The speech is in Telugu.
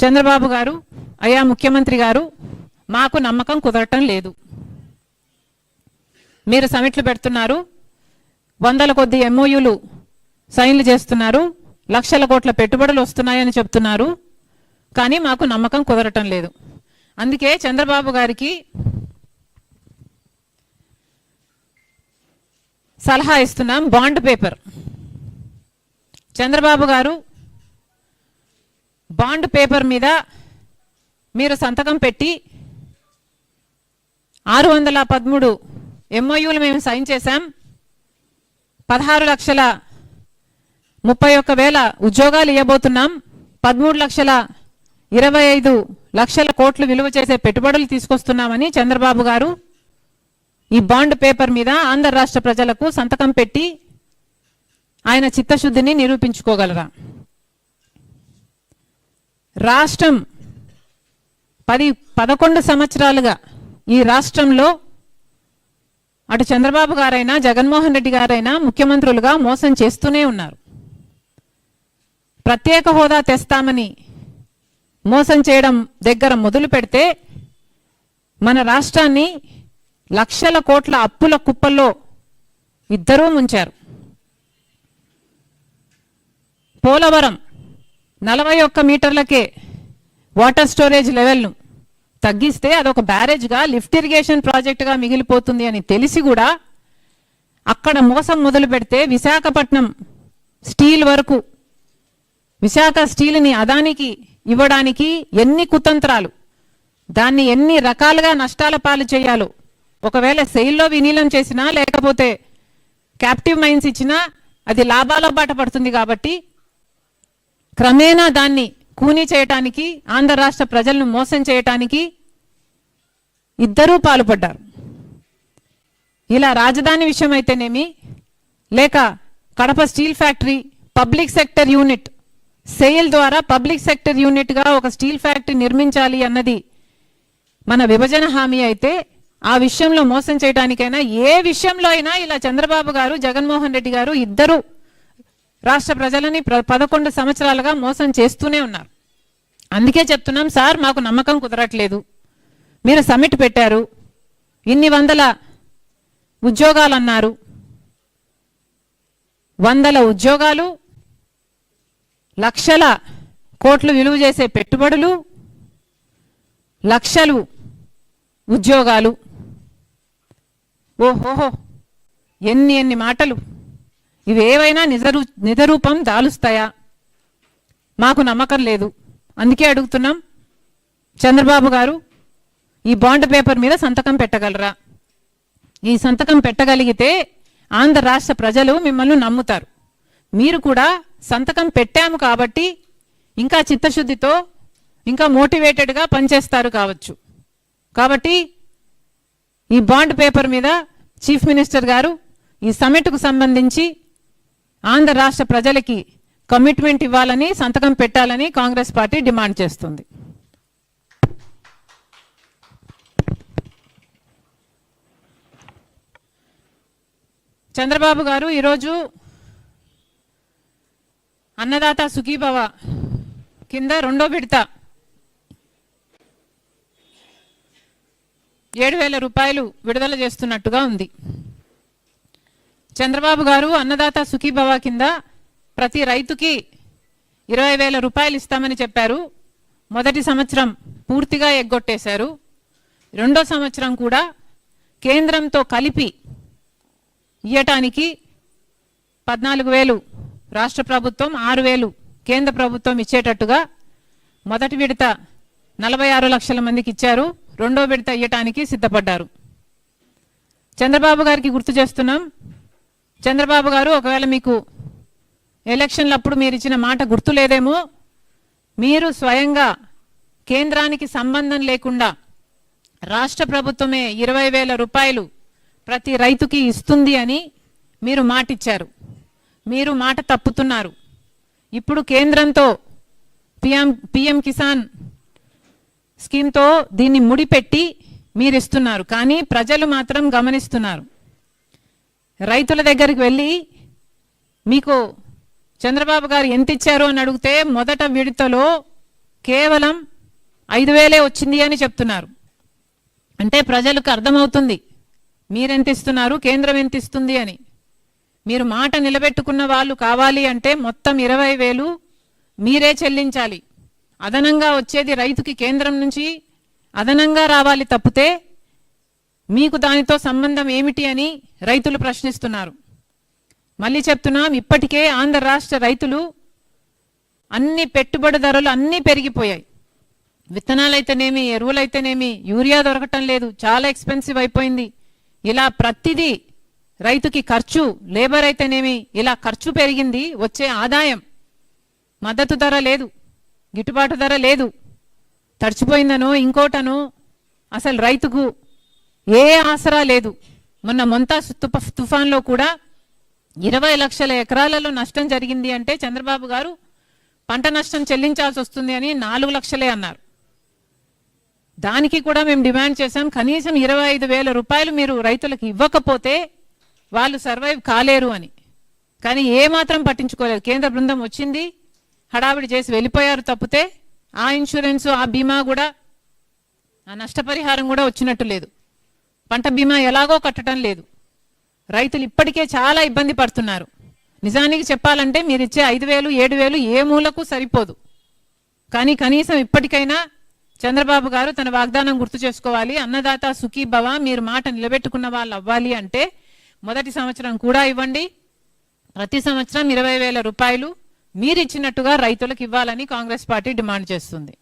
చంద్రబాబు గారు అయ్యా ముఖ్యమంత్రి గారు మాకు నమ్మకం కుదరటం లేదు. మీరు సమిట్లు పెడుతున్నారు వందల కొద్ది ఎంఓయూలు సైన్లు చేస్తున్నారు లక్షల కోట్ల పెట్టుబడులు వస్తున్నాయని చెప్తున్నారు కానీ మాకు నమ్మకం కుదరటం లేదు. అందుకే చంద్రబాబు గారికి సలహా ఇస్తున్నాం బాండ్ పేపర్. చంద్రబాబు గారు బాండ్ పేపర్ మీద మీరు సంతకం పెట్టి ఆరు వందల పదమూడు ఎంఓయూలు మేము సైన్ చేశాం. పదహారు లక్షల ముప్పై ఒక్క వేల ఉద్యోగాలు ఇవ్వబోతున్నాం. పదమూడు లక్షల ఇరవై ఐదు లక్షల కోట్లు విలువ చేసే పెట్టుబడులు తీసుకొస్తున్నామని చంద్రబాబు గారు ఈ బాండ్ పేపర్ మీద ఆంధ్ర రాష్ట్ర ప్రజలకు సంతకం పెట్టి ఆయన చిత్తశుద్ధిని నిరూపించుకోగలరా? రాష్ట్రం పది పదకొండు సంవత్సరాలుగా ఈ రాష్ట్రంలో అటు చంద్రబాబు గారైనా జగన్మోహన్ రెడ్డి గారైనా ముఖ్యమంత్రులుగా మోసం చేస్తూనే ఉన్నారు. ప్రత్యేక హోదా తెస్తామని మోసం చేయడం దగ్గర మొదలు పెడితే మన రాష్ట్రాన్ని లక్షల కోట్ల అప్పుల కుప్పల్లో ఇద్దరూ ముంచారు. పోలవరం నలభై ఒక్క మీటర్లకే వాటర్ స్టోరేజ్ లెవెల్ను తగ్గిస్తే అదొక బ్యారేజ్గా లిఫ్ట్ ఇరిగేషన్ ప్రాజెక్టుగా మిగిలిపోతుంది అని తెలిసి కూడా అక్కడ మోసం మొదలు పెడితే విశాఖపట్నం స్టీల్ వరకు విశాఖ స్టీల్ని అదానికి ఇవ్వడానికి ఎన్ని కుతంత్రాలు దాన్ని ఎన్ని రకాలుగా నష్టాల పాలు చేయాలో ఒకవేళ సెయిల్లో వినీలం చేసినా లేకపోతే క్యాప్టివ్ మైన్స్ ఇచ్చినా అది లాభాల బాట పడుతుంది కాబట్టి క్రమేణా దాన్ని కూనీ చేయటానికి ఆంధ్ర రాష్ట్ర ప్రజలను మోసం చేయటానికి ఇద్దరూ పాల్పడ్డారు. ఇలా రాజధాని విషయం అయితేనేమి లేక Kadapa steel factory public sector unit sale ద్వారా పబ్లిక్ సెక్టర్ యూనిట్గా ఒక స్టీల్ ఫ్యాక్టరీ నిర్మించాలి అన్నది మన విభజన హామీ అయితే ఆ విషయంలో మోసం చేయడానికైనా ఏ విషయంలో అయినా ఇలా చంద్రబాబు గారు జగన్మోహన్ రెడ్డి గారు ఇద్దరు రాష్ట్ర ప్రజలని పదకొండు సంవత్సరాలుగా మోసం చేస్తూనే ఉన్నారు. అందుకే చెప్తున్నాం సార్ మాకు నమ్మకం కుదరట్లేదు. మీరు సమ్మిట్ పెట్టారు. ఇన్ని వందల ఉద్యోగాలు అన్నారు వందల ఉద్యోగాలు లక్షల కోట్లు విలువ చేసే పెట్టుబడులు లక్షలు ఉద్యోగాలు. ఓహోహో ఎన్ని ఎన్ని మాటలు. ఇవేవైనా నిజరూ నిజరూపం దాలుస్తాయా? మాకు నమ్మకం లేదు. అందుకే అడుగుతున్నాం చంద్రబాబు గారు ఈ బాండ్ పేపర్ మీద సంతకం పెట్టగలరా? ఈ సంతకం పెట్టగలిగితే ఆంధ్ర రాష్ట్ర ప్రజలు మిమ్మల్ని నమ్ముతారు. మీరు కూడా సంతకం పెట్టాము కాబట్టి ఇంకా చిత్తశుద్ధితో ఇంకా మోటివేటెడ్గా పనిచేస్తారు కావచ్చు. కాబట్టి ఈ బాండ్ పేపర్ మీద చీఫ్ మినిస్టర్ గారు ఈ సమ్మిట్కు సంబంధించి ఆంధ్ర రాష్ట్ర ప్రజలకి కమిట్మెంట్ ఇవ్వాలని సంతకం పెట్టాలని కాంగ్రెస్ పార్టీ డిమాండ్ చేస్తుంది. చంద్రబాబు గారు ఈరోజు అన్నదాత సుఖీభవ కింద రెండో విడత ఏడు వేల రూపాయలు విడుదల చేస్తున్నట్టుగా ఉంది. చంద్రబాబు గారు అన్నదాత సుఖీభవ కింద ప్రతి రైతుకి ఇరవై వేల రూపాయలు ఇస్తామని చెప్పారు. మొదటి సంవత్సరం పూర్తిగా ఎగ్గొట్టేశారు. రెండో సంవత్సరం కూడా కేంద్రంతో కలిపి ఇయ్యటానికి పద్నాలుగు వేలు రాష్ట్ర ప్రభుత్వం ఆరు వేలు కేంద్ర ప్రభుత్వం ఇచ్చేటట్టుగా మొదటి విడత నలభై ఆరు లక్షల మందికి ఇచ్చారు. రెండో విడత ఇయ్యటానికి సిద్ధపడ్డారు. చంద్రబాబు గారికి గుర్తు చేస్తున్నాం చంద్రబాబు గారు ఒకవేళ మీకు ఎలక్షన్లప్పుడు మీరు ఇచ్చిన మాట గుర్తు లేదేమో మీరు స్వయంగా కేంద్రానికి సంబంధం లేకుండా రాష్ట్ర ప్రభుత్వమే ఇరవై వేల రూపాయలు ప్రతి రైతుకి ఇస్తుంది అని మీరు మాటిచ్చారు. మీరు మాట తప్పుతున్నారు. ఇప్పుడు కేంద్రంతో పిఎం పిఎం కిసాన్ స్కీమ్తో దీన్ని ముడిపెట్టి మీరు ఇస్తున్నారు కానీ ప్రజలు మాత్రం గమనిస్తున్నారు. రైతుల దగ్గరికి వెళ్ళి మీకు చంద్రబాబు గారు ఎంత ఇచ్చారు అని అడిగితే మొదట విడతలో కేవలం ఐదు వేలే వచ్చింది అని చెప్తున్నారు. అంటే ప్రజలకు అర్థమవుతుంది మీరెంత ఇస్తున్నారు కేంద్రం ఎంత ఇస్తుంది అని. మీరు మాట నిలబెట్టుకున్న వాళ్ళు కావాలి అంటే మొత్తం ఇరవై వేలు మీరే చెల్లించాలి. అదనంగా వచ్చేది రైతుకి కేంద్రం నుంచి అదనంగా రావాలి తప్పితే మీకు దానితో సంబంధం ఏమిటి అని రైతులు ప్రశ్నిస్తున్నారు. మళ్ళీ చెప్తున్నాం ఇప్పటికే ఆంధ్ర రాష్ట్ర రైతులు అన్ని పెట్టుబడి ధరలు అన్నీ పెరిగిపోయాయి. విత్తనాలైతేనేమి ఎరువులైతేనేమి యూరియా దొరకటం లేదు చాలా ఎక్స్పెన్సివ్ అయిపోయింది. ఇలా ప్రతిదీ రైతుకి ఖర్చు లేబర్ అయితేనేమి ఇలా ఖర్చు పెరిగింది వచ్చే ఆదాయం. మద్దతు ధర లేదు గిట్టుబాటు ధర లేదు. తడిచిపోయిందనో ఇంకోటనో అసలు రైతుకు ఏ ఆసరా లేదు. మొన్న మొంతా తుఫాన్లో కూడా ఇరవై లక్షల ఎకరాలలో నష్టం జరిగింది అంటే చంద్రబాబు గారు పంట నష్టం చెల్లించాల్సి వస్తుంది అని నాలుగు లక్షలే అన్నారు. దానికి కూడా మేము డిమాండ్ చేశాం. కనీసం ఇరవై ఐదు వేల రూపాయలు మీరు రైతులకు ఇవ్వకపోతే వాళ్ళు సర్వైవ్ కాలేరు అని. కానీ ఏ మాత్రం పట్టించుకోలేదు. కేంద్ర బృందం వచ్చింది హడావిడి చేసి వెళ్ళిపోయారు తప్పితే ఆ ఇన్సూరెన్స్ ఆ బీమా కూడా ఆ నష్టపరిహారం కూడా వచ్చినట్టు లేదు. పంట బీమా ఎలాగో కట్టడం లేదు. రైతులు ఇప్పటికే చాలా ఇబ్బంది పడుతున్నారు. నిజానికి చెప్పాలంటే మీరు ఇచ్చే ఐదు వేలు ఏడు వేలు ఏ మూలకు సరిపోదు. కానీ కనీసం ఇప్పటికైనా చంద్రబాబు గారు తన వాగ్దానం గుర్తు చేసుకోవాలి. అన్నదాత సుఖీ భవ మీరు మాట నిలబెట్టుకున్న వాళ్ళు అవ్వాలి అంటే మొదటి సంవత్సరం కూడా ఇవ్వండి. ప్రతి సంవత్సరం ఇరవై వేల రూపాయలు మీరు ఇచ్చినట్టుగా రైతులకు ఇవ్వాలని కాంగ్రెస్ పార్టీ డిమాండ్ చేస్తుంది.